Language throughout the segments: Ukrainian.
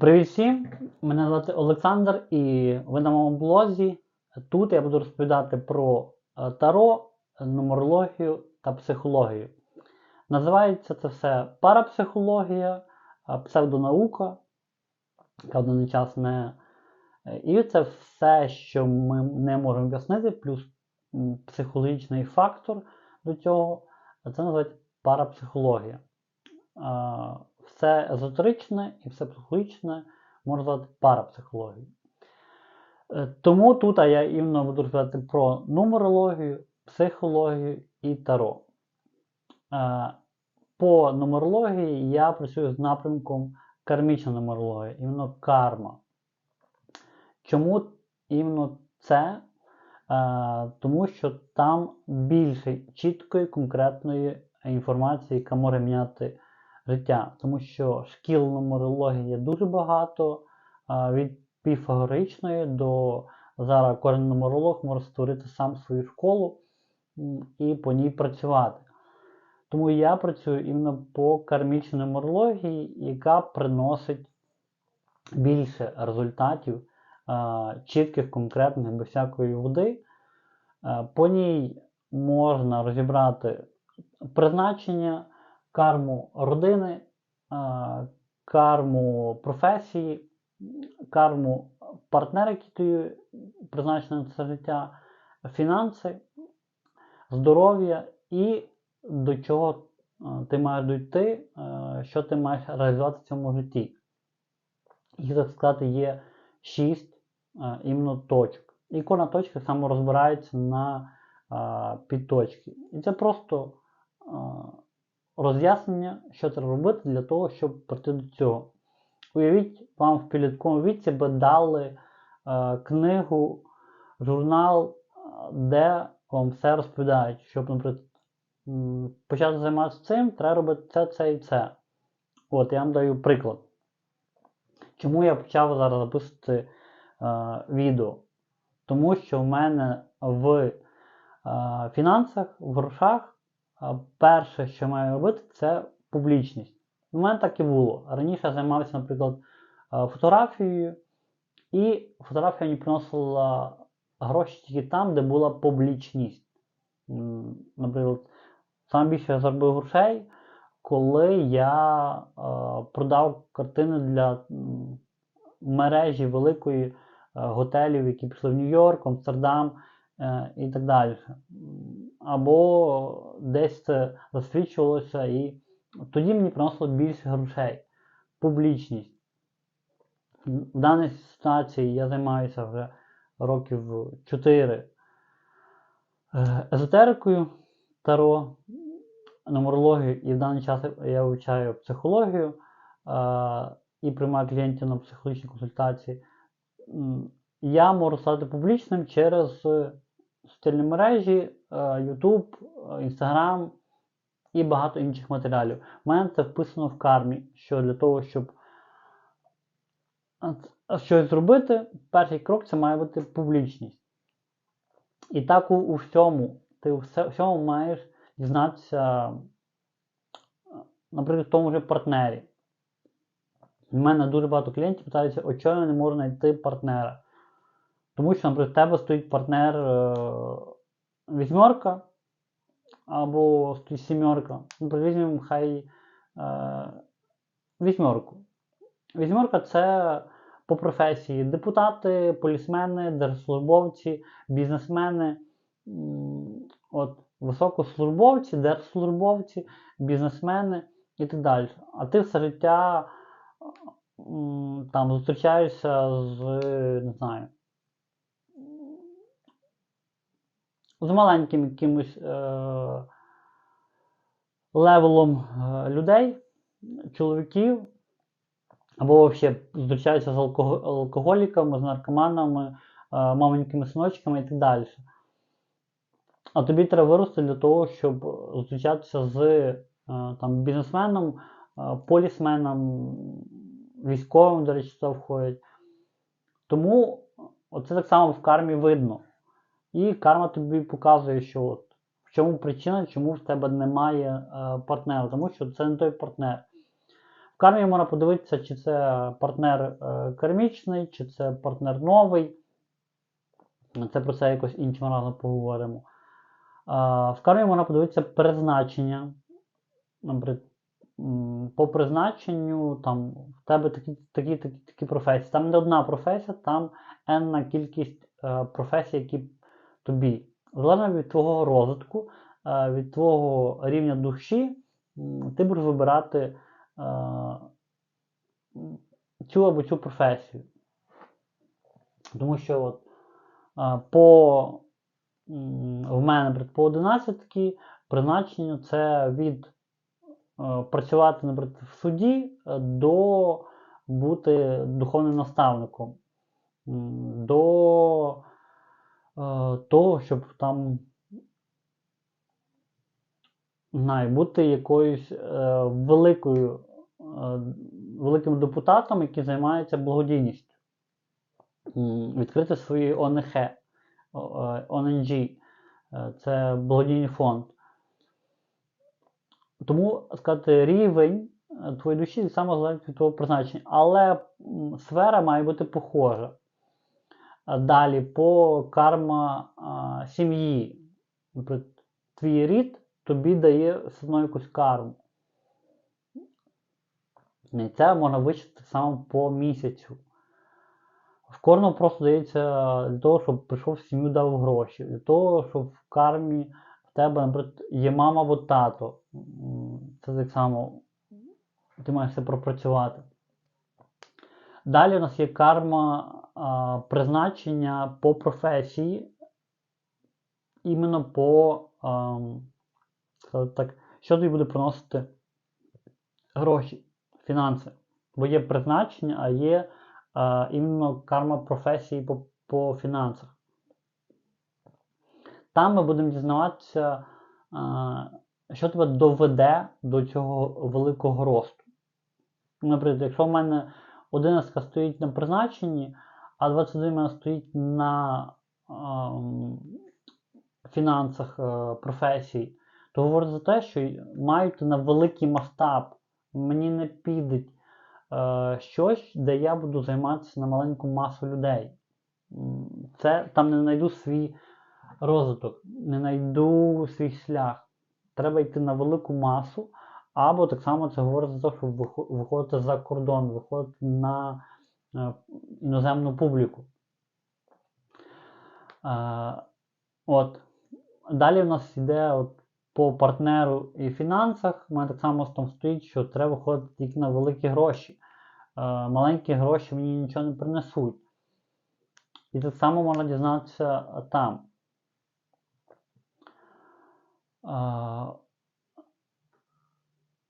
Привіт всім! Мене звати Олександр і ви на моєму блозі. Тут я буду розповідати про е, таро, нумерологію та психологію. Називається це все парапсихологія, е, псевдонаука, яка в даний час не. І це все, що ми не можемо об'яснити, плюс психологічний фактор до цього. Це називається парапсихологія. Все езотеричне і все психологічне можна звати парапсихологією. Е, Тому тут я іменно буду розповідати про нумерологію, психологію і таро. Е, По нумерології я працюю з напрямком кармічна нумерологія, іменно карма. Чому іменно це? Е, Тому що там більше чіткої, конкретної інформації, яка може міняти життя. Тому що шкіл нумерології є дуже багато, а, від піфагоричної до зараз кожен нумеролог може створити сам свою школу і по ній працювати. Тому я працюю іменно по кармічній нумерології, яка приносить більше результатів, чітких, конкретних, без всякої води. По ній можна розібрати призначення, карму родини, карму професії, карму партнера, який тобі призначений на це життя, фінанси, здоров'я і до чого ти маєш дійти, що ти маєш реалізувати в цьому житті. Їх, так сказати, є шість іменно точок. І кожна точка розбирається на е, підточки. І це просто е, роз'яснення, що треба робити для того, щоб прийти до цього. Уявіть, вам в підлітковому віці би дали е, книгу, журнал, де вам все розповідають, щоб, наприклад, почати займатися цим, треба робити це, це і це. От, я вам даю приклад. Чому я почав зараз записувати відео? Тому що в мене в е, фінансах, в грошах, е, перше, що маю робити, це публічність. У мене так і було. Раніше я займався, наприклад, е, фотографією, і фотографія мені приносила гроші тільки там, де була публічність. Наприклад, саме більше я заробив грошей, коли я е, продав картини для мережі великої е, готелів, які пішли в Нью-Йорк, Амстердам е, і так далі. Або десь це засвідчувалося, і тоді мені приносило більше грошей. Публічність. В даній ситуації я займаюся вже років 4 е, езотерикою, таро, нумерологію, і в даний час я вивчаю психологію е, і приймаю клієнтів на психологічні консультації. Я можу стати публічним через е, соціальні мережі, е, YouTube, е, Instagram і багато інших матеріалів. У мене це вписано в кармі, що для того, щоб щось зробити, перший крок це має бути публічність. І так у, у всьому, ти у всьому маєш дізнатися, наприклад, в тому же партнері. У мене дуже багато клієнтів питаються, о чому я не можу знайти партнера. Тому що, наприклад, в тебе стоїть партнер е, вісьмерка або стоїть сімерка. Наприклад, візьмемо хай е, вісьмерку. Вісьмерка це по професії депутати, полісмени, держслужбовці, бізнесмени, от, високослужбовці, держслужбовці, бізнесмени і так далі. А ти все життя там зустрічаєшся з, не знаю, з маленьким якимось е, левелом е, людей, чоловіків, або взагалі зустрічаються з алкоголіками, з наркоманами, е, маленькими синочками і так далі. А тобі треба вирости для того, щоб зустрічатися з е, там, бізнесменом, полісменом, військовим, до речі, це входять. Тому оце так само в кармі видно. І карма тобі показує, що от, в чому причина, чому в тебе немає е, партнера, тому що це не той партнер. В кармі можна подивитися, чи це партнер е, кармічний, чи це партнер новий. Це про це якось іншим разом поговоримо. А, в кармі можна подивитися призначення. Наприклад, по призначенню там в тебе такі, такі, такі, такі професії. Там не одна професія, там енна кількість е, професій, які тобі. Залежно від твого розвитку, е, від твого рівня душі, ти будеш вибирати е, цю або цю професію. Тому що от, е, по, в мене по 11 призначення це від працювати наприклад, в суді е, до бути духовним наставником, до е, того, щоб там знаю, бути якоюсь е, великою, е, великим депутатом, який займається благодійністю. Відкрити свої е, ОНГ, е, це благодійний фонд. Тому сказати, рівень твоєї душі саме залежить від твого призначення. Але сфера має бути похожа. Далі по карма а, сім'ї. Наприклад, твій рід тобі дає все одно якусь карму. І це можна вичити саме по місяцю. В кожному просто дається для того, щоб прийшов в сім'ю дав гроші. Для того, щоб в кармі в тебе, наприклад, є мама або тато. Це так само ти маєш це пропрацювати. Далі у нас є карма а, призначення по професії, іменно по ам, сказати так, що тобі буде приносити гроші, фінанси. Бо є призначення, а є а, іменно карма професії по, по фінансах. Там ми будемо дізнаватися, а, що тебе доведе до цього великого росту. Наприклад, якщо в мене 11 стоїть на призначенні, а 21 в мене стоїть на ам, фінансах е, професії, то говорить за те, що мають на великий масштаб. Мені не піде е, щось, де я буду займатися на маленьку масу людей. Це там не знайду свій розвиток, не знайду свій шлях. Треба йти на велику масу, або так само це говорить за те, щоб виходити за кордон, виходити на е, іноземну публіку. Е, от. Далі в нас йде от, по партнеру і фінансах. У мене так само там стоїть, що треба виходити тільки на великі гроші. Е, маленькі гроші мені нічого не принесуть. І так само можна дізнатися там. Е,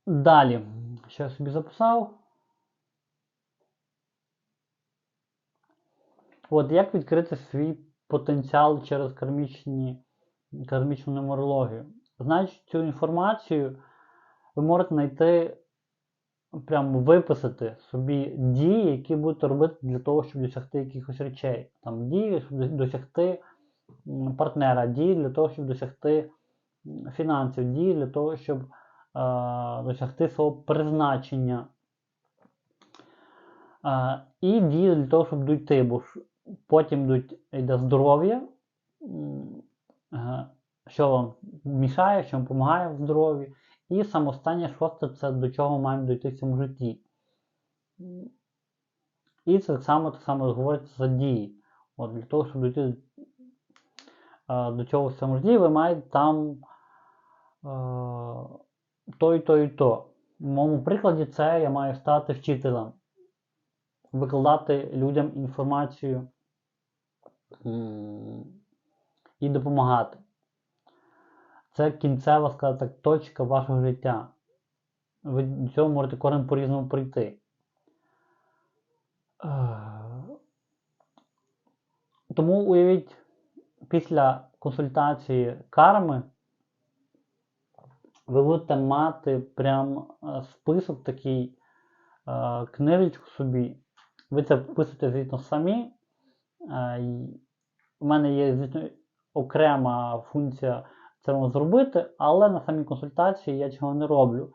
Далі, що я собі записав. От як відкрити свій потенціал через кармічні, кармічну нумерологію? Значить, цю інформацію ви можете знайти, прямо виписати собі дії, які будете робити для того, щоб досягти якихось речей. Там дії, щоб досягти партнера, дії для того, щоб досягти фінансів, дії для того, щоб е, досягти свого призначення. Е, і дії для того, щоб дійти, бо потім йде здоров'я, е, що вам мішає, що вам допомагає в здоров'ї. І саме останнє шосте це до чого маємо дійти в цьому житті. І це так само, так само говориться за дії. От для того, щоб дійти до цього в цьому житті, ви маєте там то і то і то. В моєму прикладі це я маю стати вчителем, викладати людям інформацію і допомагати. Це кінцева, скажімо так, точка вашого життя. Ви до цього можете кожен по-різному прийти. Е, Тому уявіть, після консультації карми ви будете мати прям е, список такий, е, книжечку собі. Ви це вписуєте, звісно, самі. Е, У мене є, звісно, окрема функція це вам зробити, але на самій консультації я цього не роблю.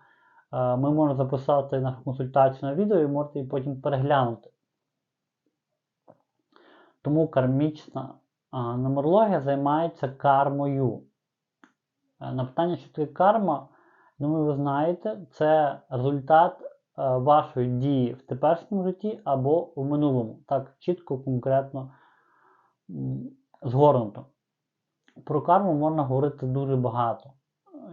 Е, Ми можемо записати нашу консультацію на відео і можете її потім переглянути. Тому кармічна нумерологія займається кармою. Е, На питання, що таке карма, думаю, ви знаєте, це результат е, вашої дії в теперішньому житті або в минулому. Так, чітко, конкретно згорнуто. Про карму можна говорити дуже багато.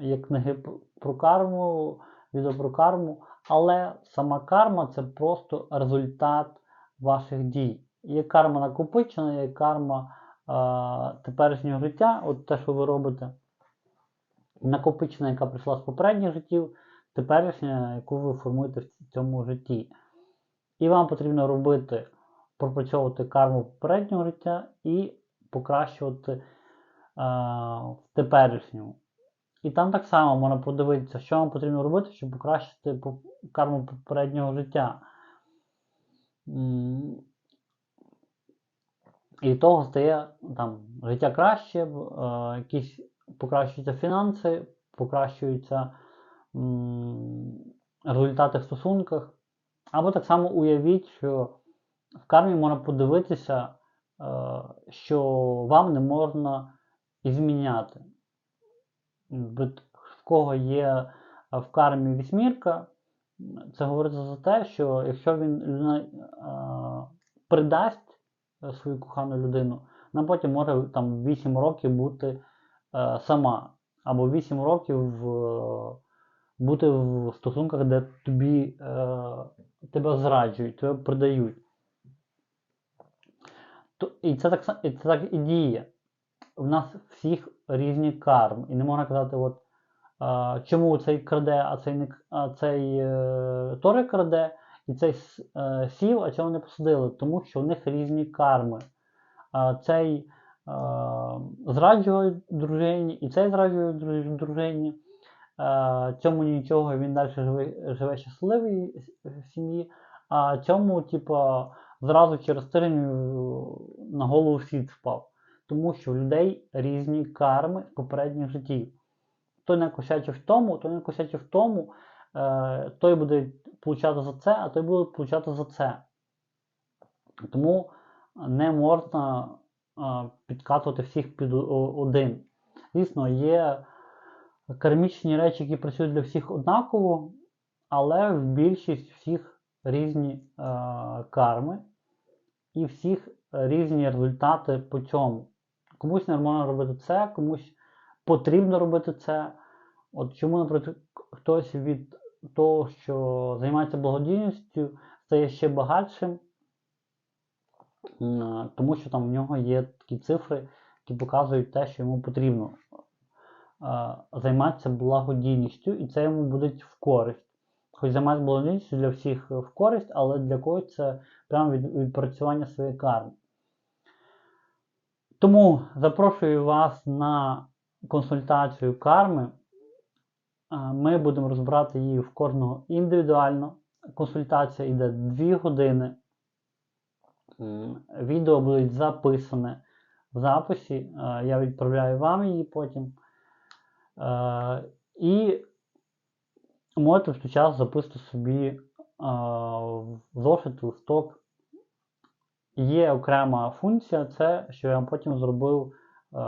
Є книги про карму, відео про карму, але сама карма це просто результат ваших дій. Є карма накопичена, є карма е, теперішнього життя, от те, що ви робите. Накопичена, яка прийшла з попередніх життів, теперішня, яку ви формуєте в цьому житті. І вам потрібно робити, пропрацьовувати карму попереднього життя і покращувати е, в теперішньому. І там так само можна подивитися, що вам потрібно робити, щоб покращити карму попереднього життя. І того стає там, життя краще, е, якісь покращуються фінанси, покращуються м, результати в стосунках. Або так само уявіть, що в кармі можна подивитися, е, що вам не можна зміняти. В кого є е, в кармі вісьмірка, це говориться за те, що якщо він людина е, придасть е, свою кохану людину, вона потім може там 8 років бути сама, або 8 років е, бути в стосунках, де тобі е, тебе зраджують, тебе придають. То, і, це так, і це так і діє. У нас всіх різні карми. І не можна казати, от, е, чому цей краде, а цей, не, а цей е, теж краде, і цей е, сів, а цього не посадили, тому що у них різні карми. А цей е, зраджує дружині, і цей зраджує друж- дружині. Цьому нічого, він далі живе, живе щасливий в сім'ї, а цьому, типу, зразу через тиждень на голову світ впав. Тому що в людей різні карми з попередніх життів. Той не косячив в тому, той не косячив в тому, е, той буде получати за це, а той буде получати за це. Тому не можна підкатувати всіх під один. Звісно, є кармічні речі, які працюють для всіх однаково, але в більшість всіх різні карми і всіх різні результати по цьому. Комусь нормально робити це, комусь потрібно робити це. От чому, наприклад, хтось від того, що займається благодійністю, стає ще багатшим, тому що там в нього є такі цифри, які показують те, що йому потрібно е, займатися благодійністю, і це йому буде в користь. Хоч займатися благодійністю для всіх в користь, але для когось це прямо від, відпрацювання своєї карми. Тому запрошую вас на консультацію карми. Е, Ми будемо розбирати її в кожного індивідуально. Консультація йде 2 години. М, Відео будуть записане в записі. Е, Я відправляю вам її потім. Е, І можете в той час записати собі е, в зошит, листок. Є окрема функція, це що я вам потім зробив е,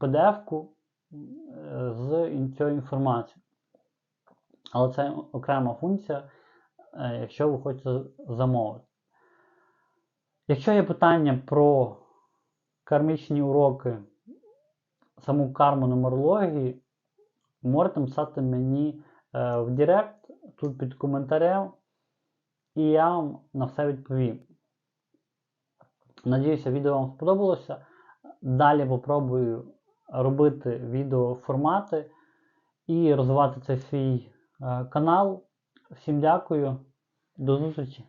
PDF-ку е, з цією інформацією. Але це окрема функція, е, якщо ви хочете замовити. Якщо є питання про кармічні уроки, саму карму нумерології, можете написати мені е, в Директ, тут під коментарем, і я вам на все відповім. Надіюся, відео вам сподобалося. Далі попробую робити відеоформати і розвивати цей свій е, канал. Всім дякую, до зустрічі!